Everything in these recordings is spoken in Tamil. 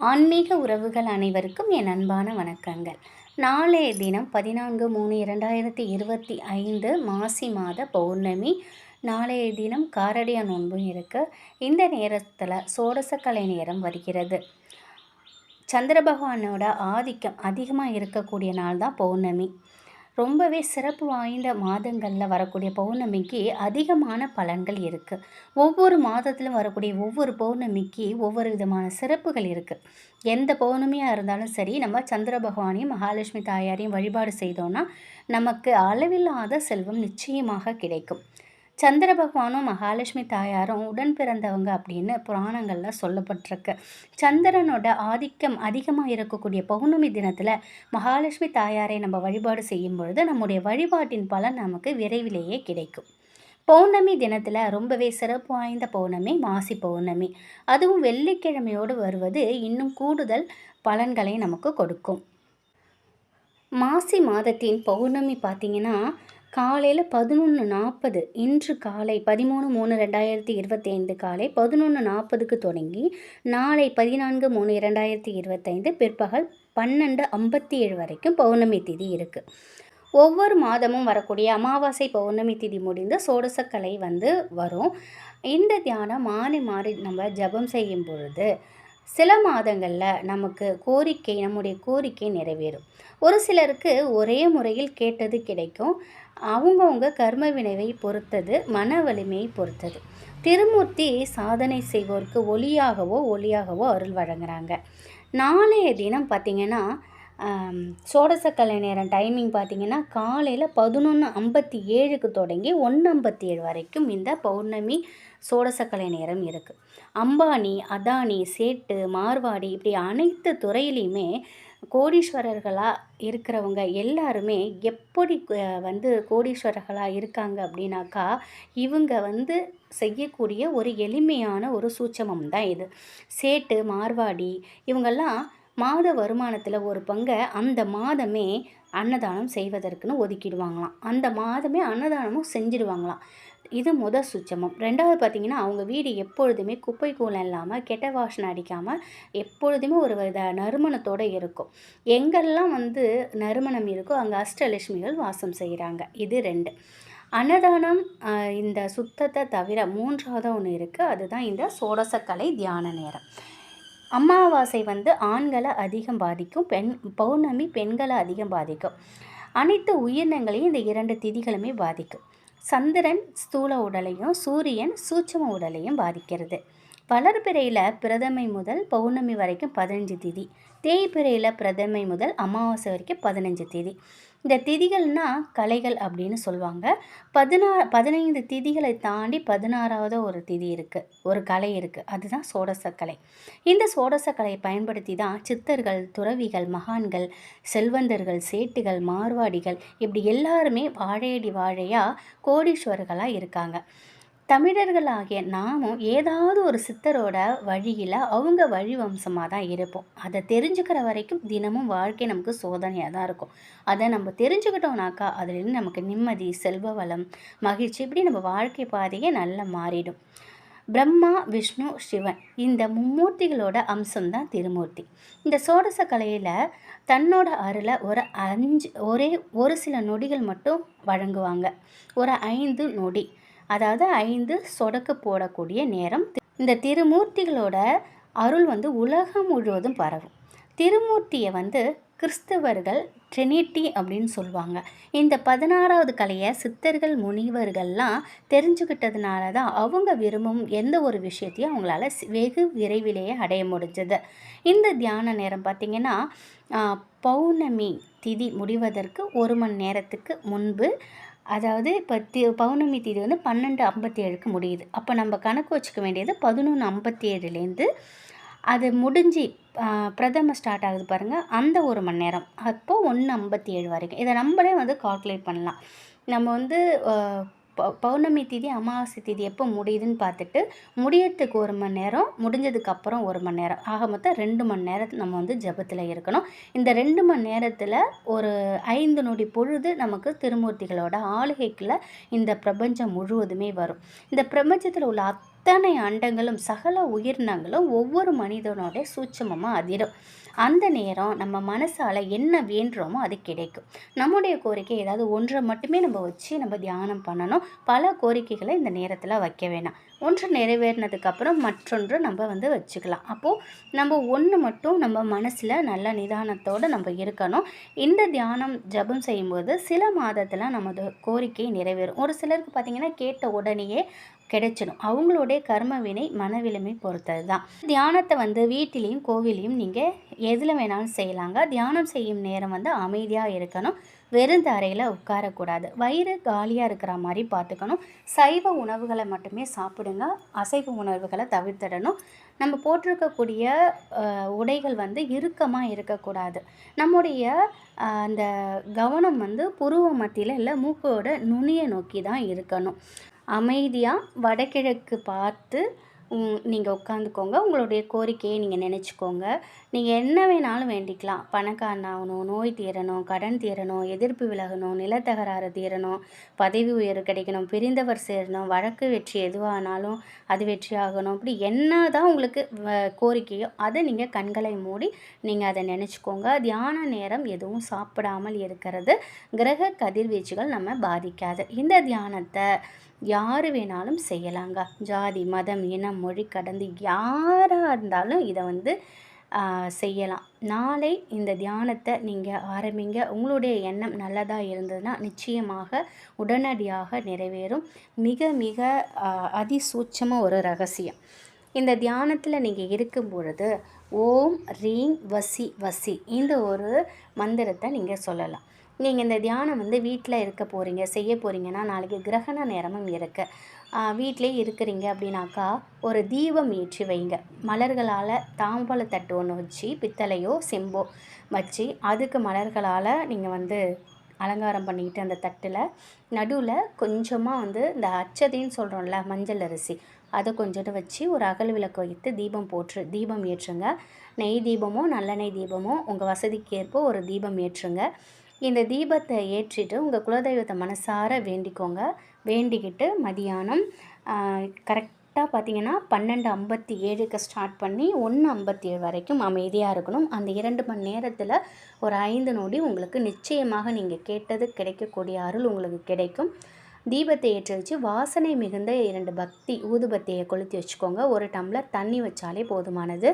ஆன்மீக உறவுகள் அனைவருக்கும் என் அன்பான வணக்கங்கள். நாளைய தினம் பதினான்கு மூணு இரண்டாயிரத்தி இருபத்தி ஐந்து மாசி மாத பௌர்ணமி. நாளைய தினம் காரடியா நோன்பும் இருக்குது இந்த நேரத்தில் சோடசக்கலை நேரம் வருகிறது. சந்திர பகவானோட ஆதிக்கம் அதிகமாக இருக்கக்கூடிய நாள் தான் பௌர்ணமி. ரொம்பவே சிறப்பு வாய்ந்த மாதங்களில் வரக்கூடிய பௌர்ணமிக்கு அதிகமான பலன்கள் இருக்குது ஒவ்வொரு மாதத்திலும் வரக்கூடிய ஒவ்வொரு பௌர்ணமிக்கு ஒவ்வொரு விதமான சிறப்புகள் இருக்குது எந்த பௌர்ணமியாக இருந்தாலும் சரி நம்ம சந்திர பகவானையும் மகாலட்சுமி தாயாரையும் வழிபாடு செய்தோன்னா நமக்கு அளவில்லாத செல்வம் நிச்சயமாக கிடைக்கும். சந்திர பகவானும் மகாலட்சுமி தாயாரும் உடன் பிறந்தவங்க அப்படின்னு புராணங்களில் சொல்லப்பட்டிருக்கு. சந்திரனோட ஆதிக்கம் அதிகமாக இருக்கக்கூடிய பௌர்ணமி தினத்தில் மகாலட்சுமி தாயாரை நம்ம வழிபாடு செய்யும் பொழுது நம்முடைய வழிபாட்டின் பலன் நமக்கு விரைவிலேயே கிடைக்கும். பௌர்ணமி தினத்தில் ரொம்பவே சிறப்பு வாய்ந்த பௌர்ணமி மாசி பௌர்ணமி. அதுவும் வெள்ளிக்கிழமையோடு வருவது இன்னும் கூடுதல் பலன்களை நமக்கு கொடுக்கும். மாசி மாதத்தின் பௌர்ணமி பார்த்திங்கன்னா காலையில் பதினொன்று நாற்பது இன்று காலை பதிமூணு மூணு ரெண்டாயிரத்தி இருபத்தி ஐந்து காலை பதினொன்று நாற்பதுக்கு தொடங்கி நாளை பதினான்கு மூணு இரண்டாயிரத்தி இருபத்தைந்து பிற்பகல் பன்னெண்டு ஐம்பத்தி ஏழு வரைக்கும் பௌர்ணமி திதி இருக்குது ஒவ்வொரு மாதமும் வரக்கூடிய அமாவாசை பௌர்ணமி திதி முடிந்து சோடசக்கலை வந்து வரும். இந்த தியானம் மாறி மாறி நம்ம ஜபம் செய்யும் பொழுது சில மாதங்களில் நமக்கு கோரிக்கை நம்முடைய கோரிக்கை நிறைவேறும். ஒரு சிலருக்கு ஒரே முறையில் கேட்டது கிடைக்கும். அவங்கவுங்க கர்ம வினைவை பொறுத்தது மன வலிமையை பொறுத்தது. திருமூர்த்தி சாதனை செய்வோருக்கு ஒளியாகவோ ஒளியாகவோ அருள் வழங்குறாங்க. நாளைய தினம் பார்த்திங்கன்னா சோடசக்கலை நேரம் டைமிங் பார்த்திங்கன்னா காலையில் பதினொன்று ஐம்பத்தி ஏழுக்கு தொடங்கி ஒன்று ஐம்பத்தி ஏழு வரைக்கும் இந்த பௌர்ணமி சோடசக்கலை நேரம் இருக்குது அம்பானி அதானி சேட்டு மார்வாடி இப்படி அனைத்து துறையிலையுமே கோடீஸ்வரர்களாக இருக்கிறவங்க எல்லாருமே எப்படி வந்து கோடீஸ்வரர்களாக இருக்காங்க அப்படின்னாக்கா இவங்க வந்து செய்யக்கூடிய ஒரு எளிமையான ஒரு சூட்சமம் தான் இது. சேட்டு மார்வாடி இவங்கெல்லாம் மாத வருமானத்தில் ஒரு பங்கை அந்த மாதமே அன்னதானம் செய்வதற்குன்னு ஒதுக்கிடுவாங்களாம். அந்த மாதமே அன்னதானமும் செஞ்சிடுவாங்களாம். இது முத சுச்சமம். ரெண்டாவது பார்த்திங்கன்னா அவங்க வீடு எப்பொழுதுமே குப்பை கூலம் இல்லாமல் கெட்ட வாசனை அடிக்காமல் எப்பொழுதுமே ஒரு வித நறுமணத்தோடு இருக்கும். எங்கெல்லாம் வந்து நறுமணம் இருக்கோ அங்கே அஷ்டலட்சுமிகள் வாசம் செய்கிறாங்க இது ரெண்டு. அன்னதானம் இந்த சுத்தத்தை தவிர மூன்றாவது ஒன்று இருக்குது அதுதான் இந்த சோடசக்கலை தியான நேரம். அமாவாசை வந்து ஆண்களை அதிகம் பாதிக்கும் பெண் பௌர்ணமி பெண்களை அதிகம் பாதிக்கும். அனைத்து உயிரினங்களையும் இந்த இரண்டு திதிகளுமே பாதிக்கும். சந்திரன் ஸ்தூல உடலையும் சூரியன் சூட்சம உடலையும் பாதிக்கிறது. வளர்பிறையில் பிரதமை முதல் பௌர்ணமி வரைக்கும் பதினஞ்சு திதி. தேய்பிறையில் பிரதமை முதல் அமாவாசை வரைக்கும் பதினஞ்சு திதி. இந்த திதிகள்னால் கலைகள் அப்படின்னு சொல்லுவாங்க. பதினா பதினைந்து திதிகளை தாண்டி பதினாறாவது ஒரு திதி இருக்குது ஒரு கலை இருக்குது அதுதான் சோடசக்கலை இந்த சோடசக்கலையை பயன்படுத்தி தான் சித்தர்கள் துறவிகள் மகான்கள் செல்வந்தர்கள் சேட்டுகள் மார்வாடிகள் இப்படி எல்லாருமே வாழையடி வாழையாக கோடீஸ்வரர்களாக இருக்காங்க. தமிழர்களாகிய நாமும் ஏதாவது ஒரு சித்தரோட வழியில் அவங்க வழி வம்சமாக தான் இருப்போம். அதை தெரிஞ்சுக்கிற வரைக்கும் தினமும் வாழ்க்கை நமக்கு சோதனையாக தான் இருக்கும். அதை நம்ம தெரிஞ்சுக்கிட்டோம்னாக்கா அதுலேருந்து நமக்கு நிம்மதி செல்வ வளம் மகிழ்ச்சி இப்படி நம்ம வாழ்க்கை பாதையே நல்லா மாறிடும். பிரம்மா விஷ்ணு சிவன் இந்த மும்மூர்த்திகளோட அம்சம்தான் திருமூர்த்தி. இந்த சோடச கலையில் தன்னோட அருளை ஒரு அஞ்சு ஒரே ஒரு சில நொடிகள் மட்டும் வழங்குவாங்க. ஒரு ஐந்து நொடி. அதாவது ஐந்து சொடக்கு போடக்கூடிய நேரம். இந்த திருமூர்த்திகளோட அருள் வந்து உலகம் முழுவதும் பரவும். திருமூர்த்தியை வந்து கிறிஸ்தவர்கள் ட்ரினிட்டி அப்படின்னு சொல்லுவாங்க. இந்த பதினாறாவது கலையை சித்தர்கள் முனிவர்கள்லாம் தெரிஞ்சுக்கிட்டதுனால தான் அவங்க விரும்பும் எந்த ஒரு விஷயத்தையும் அவங்களால வெகு விரைவிலேயே அடைய முடிஞ்சது. இந்த தியான நேரம் பார்த்திங்கன்னா பௌர்ணமி திதி முடிவதற்கு ஒரு மணி நேரத்துக்கு முன்பு அதாவது இப்போ தி பௌர்ணமி தேதி வந்து பன்னெண்டு ஐம்பத்தி ஏழுக்கு முடியுது. அப்போ நம்ம கணக்கு வச்சுக்க வேண்டியது பதினொன்று ஐம்பத்தி ஏழுலேருந்து அது முடிஞ்சு பிரதம ஸ்டார்ட் ஆகுது பாருங்கள் அந்த ஒரு மணி நேரம். அப்போது ஒன்று ஐம்பத்தி ஏழு வரைக்கும். இதை நம்மளே வந்து கால்குலேட் பண்ணலாம். நம்ம வந்து பௌர்ணமி திதி அமாவாசை திதி எப்போ முடியுதுன்னு பார்த்துட்டு முடியறதுக்கு ஒரு மணி நேரம் முடிஞ்சதுக்கப்புறம் ஒரு மணி நேரம். ஆக மொத்தம் ரெண்டு மணி நேரம் நம்ம வந்து ஜபத்தில் இருக்கணும். இந்த ரெண்டு மணி நேரத்தில் ஒரு ஐந்து நொடி பொழுது நமக்கு திருமூர்த்திகளோட ஆளுகைக்குள்ள இந்த பிரபஞ்சம் முழுவதுமே வரும். இந்த பிரபஞ்சத்தில் உள்ள அத்தனை அண்டங்களும் சகல உயிரினங்களும் ஒவ்வொரு மனிதனோட சூட்சமமாக அதிரும். அந்த நேரம் நம்ம மனசால் என்ன வேண்டுறோமோ அது கிடைக்கும். நம்முடைய கோரிக்கை ஏதாவது ஒன்றை மட்டுமே நம்ம வச்சு நம்ம தியானம் பண்ணணும். பல கோரிக்கைகளை இந்த நேரத்தில் வைக்க வேணாம். ஒன்று நிறைவேறினதுக்கப்புறம் மற்றொன்று நம்ம வந்து வச்சுக்கலாம். அப்போது நம்ம ஒன்று மட்டும் நம்ம மனசில் நல்ல நிதானத்தோடு நம்ம இருக்கணும். இந்த தியானம் ஜபம் செய்யும்போது சில மாதத்தில் நமது கோரிக்கை நிறைவேறும். ஒரு சிலருக்கு பார்த்திங்கன்னா கேட்ட உடனேயே கிடைச்சிடும். அவங்களுடைய கர்ம வினை மனவிலுமை பொறுத்தது தான் தியானத்தை வந்து வீட்டிலையும் கோவிலையும் நீங்கள் எதில் வேணாலும் செய்யலாங்க. தியானம் செய்யும் நேரம் வந்து அமைதியாக இருக்கணும். வெறுந்த அறையில் உட்காரக்கூடாது. வயிறு காலியாக இருக்கிற மாதிரி பார்த்துக்கணும். சைவ உணவுகளை மட்டுமே சாப்பிடுங்க. அசைவ உணவுகளை தவிர்த்திடணும். நம்ம போட்டிருக்கக்கூடிய உடைகள் வந்து இறுக்கமாக இருக்கக்கூடாது. நம்முடைய அந்த கவனம் வந்து புருவ மத்தியில் இல்லை மூக்கோட நுனியை நோக்கி தான் இருக்கணும். அமைதியாக வடகிழக்கு பார்த்து நீங்கள் உட்காந்துக்கோங்க உங்களுடைய கோரிக்கையை நீங்கள் நினச்சிக்கோங்க. நீங்கள் என்ன வேணாலும் வேண்டிக்கலாம். பணக்காரன் ஆகணும் நோய் தீரணும் கடன் தீரணும் எதிர்ப்பு விலகணும் நிலத்தகராறு தீரணும் பதவி உயர்வு கிடைக்கணும் பிரிந்தவர் சேரணும் வழக்கு வெற்றி எதுவானாலும் அது வெற்றி ஆகணும். அப்படி என்ன தான் உங்களுக்கு கோரிக்கையோ அதை நீங்கள் கண்களை மூடி நீங்கள் அதை நினச்சிக்கோங்க. தியான நேரம் எதுவும் சாப்பிடாமல் இருக்கிறது. கிரக கதிர்வீச்சுகள் நம்ம பாதிக்காது. இந்த தியானத்தை யார் வேணாலும் செய்யலாங்க. ஜாதி மதம் இனம் மொழி கடந்து யாராக இருந்தாலும் இதை வந்து செய்யலாம். நாளை இந்த தியானத்தை நீங்கள் ஆரம்பிங்க. உங்களுடைய எண்ணம் நல்லதாக இருந்ததுன்னா நிச்சயமாக உடனடியாக நிறைவேறும். மிக மிக அதிசூட்சமாக ஒரு ரகசியம். இந்த தியானத்தில் நீங்கள் இருக்கும் பொழுது ஓம் ரீங் வசி வசி இந்த ஒரு மந்திரத்தை நீங்கள் சொல்லலாம். நீங்கள் இந்த தியானம் வந்து வீட்டில் இருக்க போகிறீங்க செய்ய போகிறீங்கன்னா நாளைக்கு கிரகண நேரமும் இருக்குது வீட்டிலே இருக்கிறீங்க அப்படின்னாக்கா ஒரு தீபம் ஏற்றி வைங்க. மலர்களால் தாம்பழ தட்டு ஒன்று வச்சு பித்தளையோ செம்போ வச்சு அதுக்கு மலர்களால் நீங்கள் வந்து அலங்காரம் பண்ணிக்கிட்டு அந்த தட்டில் நடுவில் கொஞ்சமாக வந்து இந்த அச்சதைன்னு சொல்கிறோம்ல மஞ்சள் அரிசி அதை கொஞ்சோண்டு வச்சு ஒரு அகல் விளக்கு வைத்து தீபம் போற்று தீபம் ஏற்றுங்க. நெய் தீபமோ நல்லெண்ணெய் தீபமோ உங்கள் வசதிக்கேற்ப ஒரு தீபம் ஏற்றுங்க. இந்த தீபத்தை ஏற்றிட்டு உங்கள் குலதெய்வத்தை மனசார வேண்டிக்கோங்க. வேண்டிக்கிட்டு மதியானம் கரெக்டாக பார்த்தீங்கன்னா பன்னெண்டு ஐம்பத்தி ஏழுக்கு ஸ்டார்ட் பண்ணி ஒன்று ஐம்பத்தி ஏழு வரைக்கும் அமைதியாக இருக்கணும். அந்த இரண்டு மணி நேரத்தில் ஒரு ஐந்து நொடி உங்களுக்கு நிச்சயமாக நீங்கள் கேட்டது கிடைக்கக்கூடிய அருள் உங்களுக்கு கிடைக்கும். தீபத்தை ஏற்றி வச்சு வாசனை மிகுந்த இரண்டு பக்தி ஊதுபத்தியை கொளுத்தி வச்சுக்கோங்க. ஒரு டம்ளர் தண்ணி வச்சாலே போதுமானது.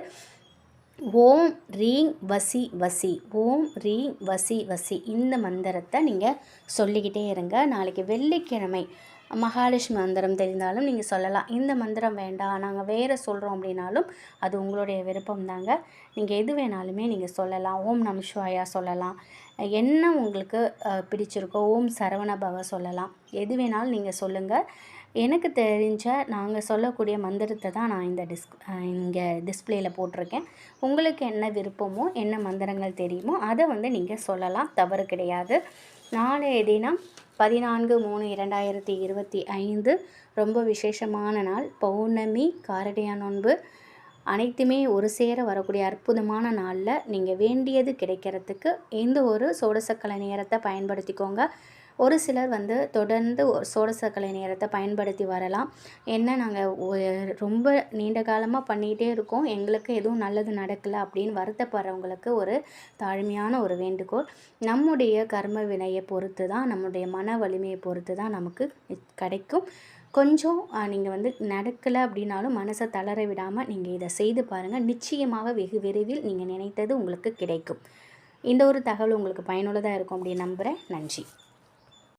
ஓம் ரீங் வசி வசி. ஓம் ரீங் வசி வசி. இந்த மந்திரத்தை நீங்கள் சொல்லிக்கிட்டே இருங்க. நாளைக்கு வெள்ளிக்கிழமை மகாலட்சுமி மந்திரம் தெரிந்தாலும் நீங்கள் சொல்லலாம். இந்த மந்திரம் வேண்டாம். நாங்கள் வேறு சொல்கிறோம் அப்படின்னாலும் அது உங்களுடைய விருப்பம் தாங்க நீங்கள் எது வேணாலுமே நீங்கள் சொல்லலாம். ஓம் நமசிவாயா சொல்லலாம். என்ன உங்களுக்கு பிடிச்சிருக்கோ ஓம் சரவண பவ சொல்லலாம். எது வேணாலும் நீங்கள் சொல்லுங்கள் எனக்கு தெரிஞ்ச நாங்கள் சொல்லக்கூடிய மந்திரத்தை தான் நான் இந்த டிஸ் இங்கே டிஸ்பிளேயில் போட்டிருக்கேன். உங்களுக்கு என்ன விருப்பமோ என்ன மந்திரங்கள் தெரியுமோ அதை வந்து நீங்கள் சொல்லலாம். தவறு கிடையாது. நாளைய தினம் பதினான்கு மூணு இரண்டாயிரத்தி இருபத்தி ஐந்து. ரொம்ப விசேஷமான நாள். பௌர்ணமி காரடியா நோன்பு. அனைத்துமே ஒரு சேர வரக்கூடிய அற்புதமான நாளில் நீங்கள் வேண்டியது கிடைக்கிறதுக்கு எந்த ஒரு சோடசக்கலை நேரத்தை பயன்படுத்திக்கோங்க. ஒரு சிலர் வந்து தொடர்ந்து சோடசக்கலை நேரத்தை பயன்படுத்தி வரலாம். என்ன நாங்கள் ரொம்ப நீண்ட காலமாக பண்ணிகிட்டே இருக்கோம். எங்களுக்கு எதுவும் நல்லது நடக்கலை அப்படின்னு வருத்தப்படுறவங்களுக்கு ஒரு தாழ்மையான ஒரு வேண்டுகோள். நம்முடைய கர்ம வினையை பொறுத்து தான் நம்முடைய மன வலிமையை பொறுத்து தான் நமக்கு கிடைக்கும். கொஞ்சம் நீங்கள் வந்து நடக்கலை அப்படின்னாலும் மனசை தளர விடாமல் நீங்கள் இதை செய்து பாருங்கள் நிச்சயமாக வெகு விரைவில் நீங்கள் நினைத்தது உங்களுக்கு கிடைக்கும். இந்த ஒரு தகவல் உங்களுக்கு பயனுள்ளதாக இருக்கும் அப்படின்னு நம்புகிறேன் நன்றி.